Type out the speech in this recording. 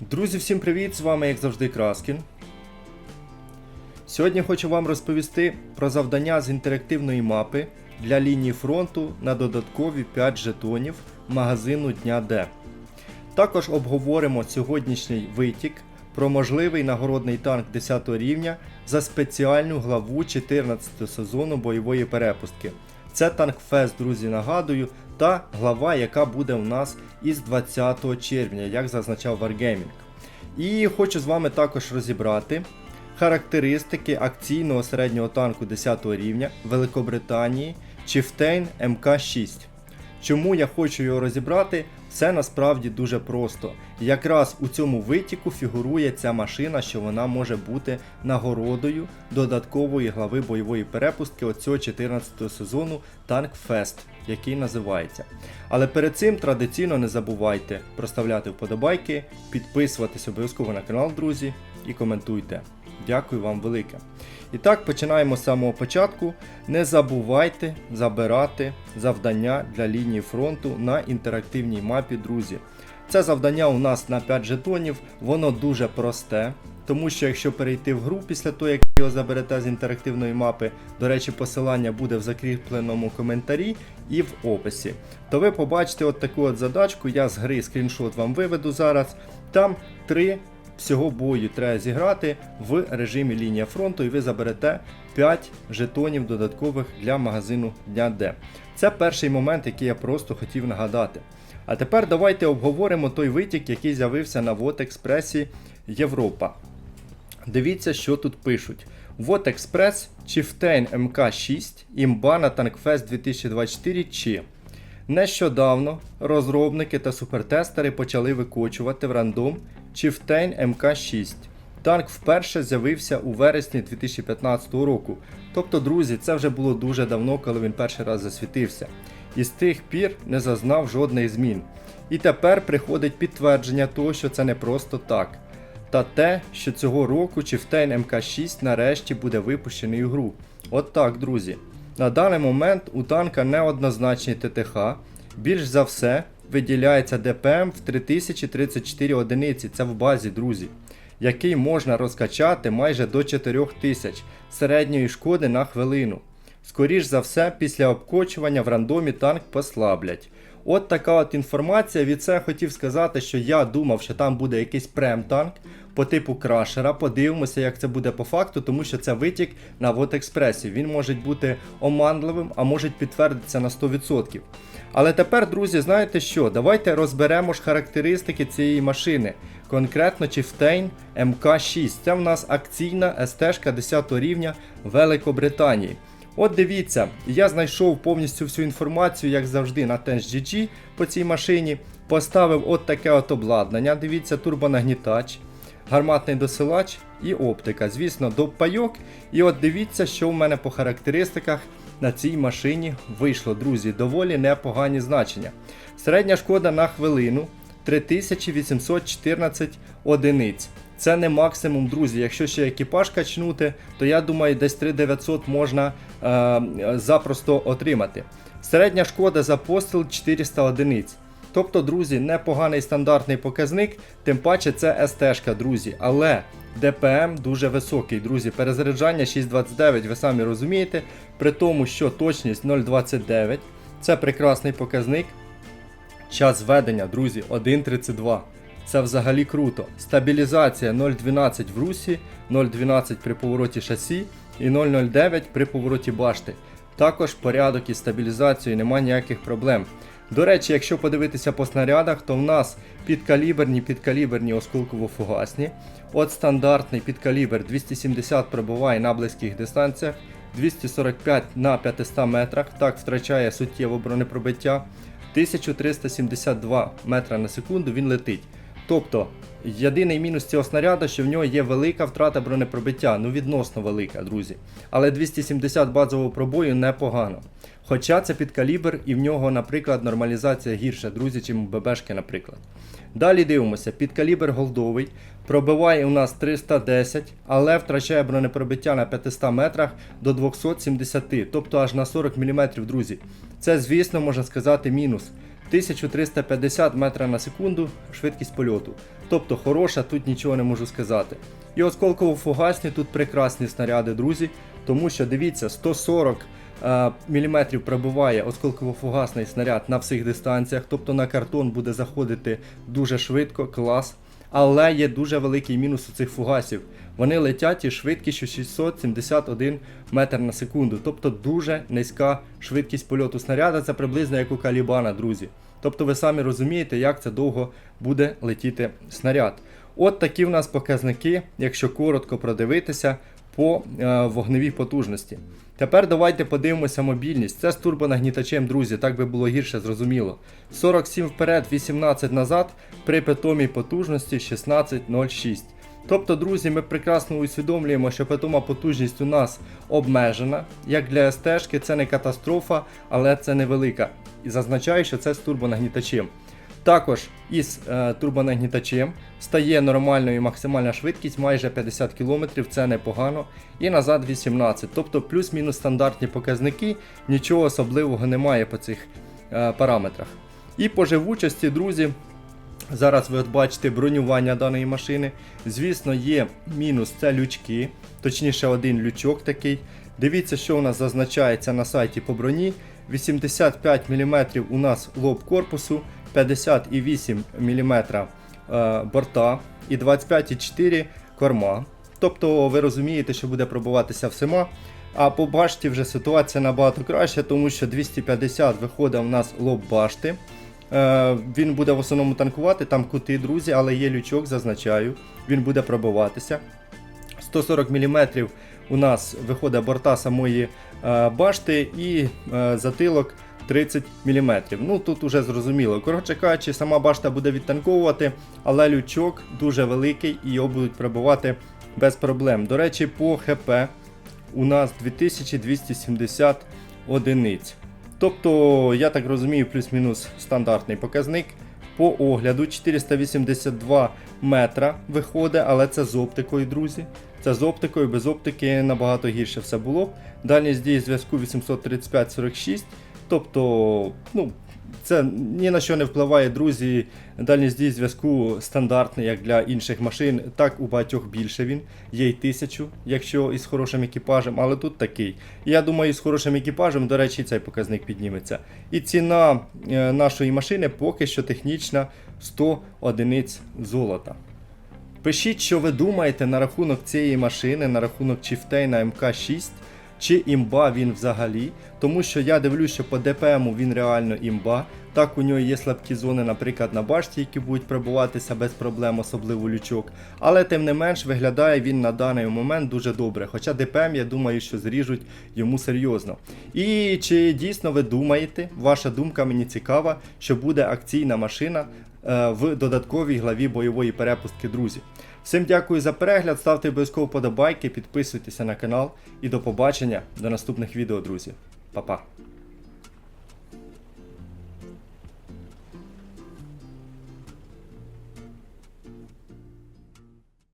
Друзі, всім привіт! З вами, як завжди, Краскін. Сьогодні хочу вам розповісти про завдання з інтерактивної мапи для лінії фронту на додаткові 5 жетонів магазину Дня Д. Також обговоримо сьогоднішній витік про можливий нагородний танк 10 рівня за спеціальну главу 14 сезону бойової перепустки. Це танк Фест, друзі, нагадую, та глава, яка буде у нас із 20 червня, як зазначав Wargaming. І хочу з вами також розібрати характеристики акційного середнього танку 10 рівня Великобританії Chieftain МК-6. Чому я хочу його розібрати? Все насправді дуже просто. Якраз у цьому витіку фігурує ця машина, що вона може бути нагородою додаткової глави бойової перепустки оцього 14 сезону Fest, який називається. Але перед цим традиційно не забувайте проставляти вподобайки, підписуватись обов'язково на канал, друзі, і коментуйте. Дякую вам велике. І так, починаємо з самого початку. Не забувайте забирати завдання для лінії фронту на інтерактивній мапі, друзі. Це завдання у нас на 5 жетонів, воно дуже просте. Тому що якщо перейти в гру після того, як його заберете з інтерактивної мапи, до речі, посилання буде в закріпленому коментарі і в описі, то ви побачите от таку от задачку. Я з гри скріншот вам виведу зараз. Там три всього бою треба зіграти в режимі лінія фронту, і ви заберете 5 жетонів додаткових для магазину Дня Д. Це перший момент, який я просто хотів нагадати. А тепер давайте обговоримо той витік, який з'явився на Вот Експресі Європа. Дивіться, що тут пишуть. Вот Експрес Chieftain MK6 імба на TankFest 2024 чи Нещодавно розробники та супертестери почали викочувати в рандом Chieftain MK6. Танк вперше з'явився у вересні 2015 року. Тобто, друзі, це вже було дуже давно, коли він перший раз засвітився. І з тих пір не зазнав жодних змін. І тепер приходить підтвердження того, що це не просто так. Та те, що цього року Chieftain MK6 нарешті буде випущений у гру. От так, друзі. На даний момент у танка неоднозначний ТТХ. Більш за все виділяється ДПМ в 3034 одиниці, це в базі, друзі, який можна розкачати майже до 4000 середньої шкоди на хвилину. Скоріш за все, після обкочування в рандомі танк послаблять. От така от інформація. Від це хотів сказати, що я думав, що там буде якийсь прем-танк по типу крашера. Подивимося, як це буде по факту, тому що це витік на Вотекспресі. Він може бути оманливим, а може підтвердитися на 100%. Але тепер, друзі, знаєте що? Давайте розберемо ж характеристики цієї машини. Конкретно Chieftain MK6. Це в нас акційна СТ 10 рівня Великобританії. От дивіться, я знайшов повністю всю інформацію, як завжди, на TenchGG по цій машині. Поставив от таке от обладнання. Дивіться, турбонагнітач, гарматний досилач і оптика. Звісно, до пайок. І от дивіться, що в мене по характеристиках на цій машині вийшло, друзі. Доволі непогані значення. Середня шкода на хвилину 3814 одиниць. Це не максимум, друзі. Якщо ще екіпаж качнути, то я думаю, десь 3900 можна е, запросто отримати. Середня шкода за постріл 400 одиниць. Тобто, друзі, непоганий стандартний показник, тим паче це СТ, друзі. Але ДПМ дуже високий, друзі. Перезаряджання 6,29, ви самі розумієте. При тому, що точність 0,29 це прекрасний показник. Час ведення, друзі, 1.32. Це взагалі круто. Стабілізація 0.12 в русі, 0.12 при повороті шасі і 0.09 при повороті башти. Також порядок із стабілізацією немає ніяких проблем. До речі, якщо подивитися по снарядах, то в нас підкаліберні, підкаліберні осколково-фугасні. От стандартний підкалібр 270 пробуває на близьких дистанціях, 245 на 500 метрах, так втрачає суттєво бронепробиття. 1372 метра на секунду він летить. Тобто, єдиний мінус цього снаряду, що в нього є велика втрата бронепробиття, ну відносно велика, друзі. Але 270 базового пробою непогано. Хоча це підкалібр і в нього, наприклад, нормалізація гірша, друзі, чим у ББшки, наприклад. Далі дивимося, підкалібр голдовий. Пробиває у нас 310, але втрачає бронепробиття на 500 метрах до 270, тобто аж на 40 мм, друзі. Це, звісно, можна сказати, мінус. 1350 метра на секунду швидкість польоту. Тобто хороша, тут нічого не можу сказати. І осколково-фугасні тут прекрасні снаряди, друзі, тому що дивіться, 140 е, мм пробиває осколково-фугасний снаряд на всіх дистанціях, тобто на картон буде заходити дуже швидко, клас. Але є дуже великий мінус у цих фугасів. Вони летять із швидкістю 671 метр на секунду, тобто дуже низька швидкість польоту снаряда, це приблизно як у Калібана, друзі. Тобто ви самі розумієте, як це довго буде летіти снаряд. От такі в нас показники, якщо коротко продивитися по е, вогневій потужності. Тепер давайте подивимося мобільність. Це з турбонагнітачем, друзі, так би було гірше зрозуміло. 47 вперед, 18 назад при питомій потужності 16.06. Тобто, друзі, ми прекрасно усвідомлюємо, що питома потужність у нас обмежена. Як для СТ-шки це не катастрофа, але це невелика. І зазначаю, що це з турбонагнітачем. Також із е, турбонагнітачем стає нормальною максимальна швидкість майже 50 км, це непогано. І назад 18. Тобто плюс-мінус стандартні показники, нічого особливого немає по цих е, параметрах. І по живучості, друзі, Зараз ви от бачите бронювання даної машини. Звісно, є мінус це лючки, точніше, один лючок такий. Дивіться, що у нас зазначається на сайті по броні. 85 мм у нас лоб корпусу, 58 мм е, борта і 25,4 корма. Тобто ви розумієте, що буде пробуватися всіма. А по башті вже ситуація набагато краще, тому що 250 виходить у нас лоб башти. Е, Він буде в основному танкувати, там кути, друзі, але є лючок, зазначаю. Він буде пробиватися. 140 мм у нас виходить борта самої е, башти і затилок 30 мм. Ну тут уже зрозуміло. Коротше кажучи, сама башта буде відтанковувати, але лючок дуже великий і його будуть пробивати без проблем. До речі, по ХП у нас 2270 одиниць. Тобто, я так розумію, плюс-мінус стандартний показник. По огляду 482 метра виходить, але це з оптикою, друзі. Це з оптикою, без оптики набагато гірше все було. Дальність дії зв'язку 835-46. Тобто, ну, це ні на що не впливає, друзі. Дальність дії зв'язку стандартний, як для інших машин. Так у багатьох більше він. Є й тисячу, якщо із хорошим екіпажем, але тут такий. Я думаю, з хорошим екіпажем, до речі, цей показник підніметься. І ціна е, нашої машини поки що технічна 100 одиниць золота. Пишіть, що ви думаєте на рахунок цієї машини, на рахунок Чіфтейна МК6, чи імба він взагалі. Тому що я дивлюсь, що по ДПМу він реально імба. Так, у нього є слабкі зони, наприклад, на башті, які будуть пробуватися без проблем, особливо лючок. Але тим не менш виглядає він на даний момент дуже добре. Хоча ДПМ, я думаю, що зріжуть йому серйозно. І чи дійсно ви думаєте, ваша думка мені цікава, що буде акційна машина е, в додатковій главі бойової перепустки, друзі. Всім дякую за перегляд, ставте обов'язково подобайки, підписуйтеся на канал і до побачення до наступних відео, друзі. Па-па.